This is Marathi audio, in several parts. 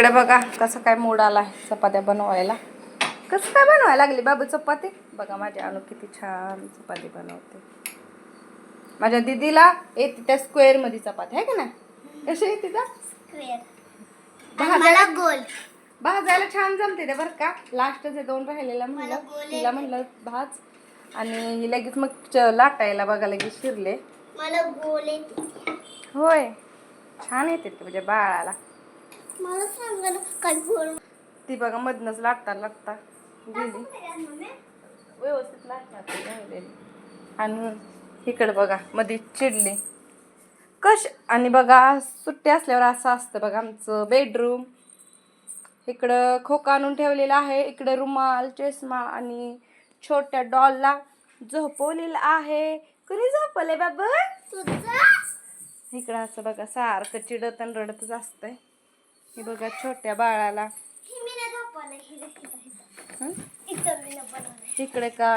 इकडे बघा कसं काय मूड आला चपात्या बनवायला. कसं काय बनवायला लागली बाबू चपाती? बघा माझी अनु किती छान चपाती बनवते. माझ्या दीदीला येते त्या स्क्वेअरमध्ये चपाती आहे का नाही? कशी येते त्या मला गोल. भाजायला छान जमते ते बरं का. लास्टचे दोन राहिलेला म्हणलं तिला म्हणलं भाज. आणि लगेच मग लाटायला बघा लगेच शिरले. मला गोल होय. छान येते ते म्हणजे बाळाला. मला सांगा ना काय गोल ती बघा मधनच लाटता लाटता. गेली. व्यवस्थित लाटणार ती राहिलेली. आणि इकडे बघा मध्ये चिडली. कश आणि बघा सुट्टी असल्यावर असं असतं बघा आमचं बेडरूम इकडं खोका आणून ठेवलेला आहे. इकडं रुमाल चष्मा आणि छोट्या डॉलला झोपवलेलं आहे. कुणी झोपवले बाबा? इकडं असं बघा सारखं चिडत आणि रडतच असतंय. हे बघा छोट्या बाळाला. इकडे का?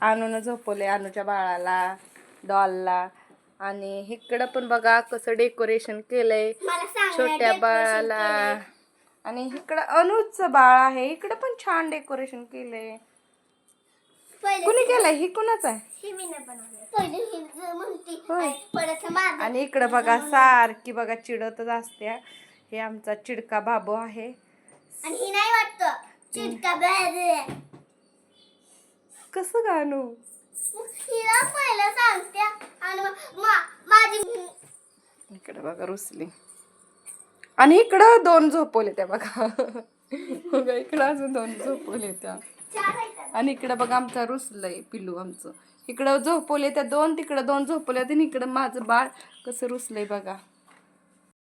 आणून झोपवले अनुच्या बाळाला डॉलला. आणि इकडं पण बघा कसं डेकोरेशन केलंय छोट्या बाळाला. आणि इकडं अनुचं बाळ आहे इकडं पण छान डेकोरेशन केलंय. कुणी केलंय? ही कुणाच आहे? आणि इकडं बघा सारखी बघा चिडतच असत्या. हे आमचा चिडका बाबू आहे. आणि ही नाही वाटत. चिटका बॅग कसं गाणू हिला पहिलं सांगते. आणि माझी इकडे बघा रुसली. आणि इकडं दोन झोपवले त्या बघा. बघा इकडं अजून दोन झोपवले त्या. आणि इकडं बघा आमचा रुसलंय पिल्लू आमचं. इकडं झोपवले त्या दोन तिकडं दोन झोपवल्या आणि इकडं माझं बाळ कसं रुसलंय बघा.